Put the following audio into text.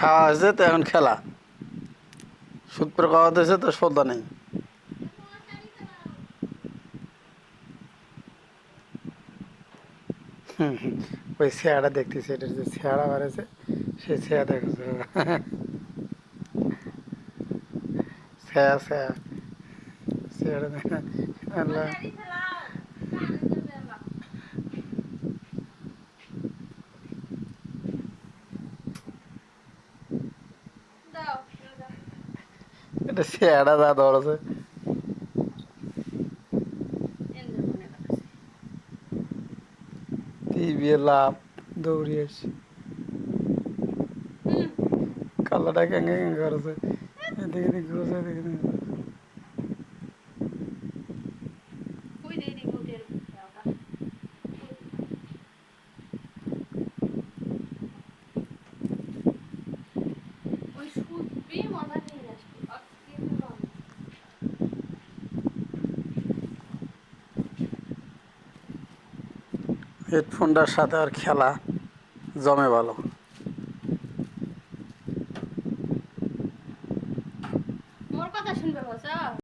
খাওয়া হয়েছে তো এখন খেলা। সুদ করে খাওয়া হয়েছে তো শ্রদ্ধা নেই। ওই ছেঁড়া দেখতেছি এটার যে ছেঁড়া বাড়েছে সেই ছেঁড়া দেখেছে ছেঁড়া ছেঁড়া আল্লাহ। এটা ছেঁড়া যা ধরেছে লাভ দৌড়ি আসছে কালাটা কেঙ্গে কেঙ্গে করেছে এদিকে এদিকে ঘুরেছে এদিকে এদিকে হেডফোনটার সাথে আর খেলা জমে ভালো। মোর কথা শুনবে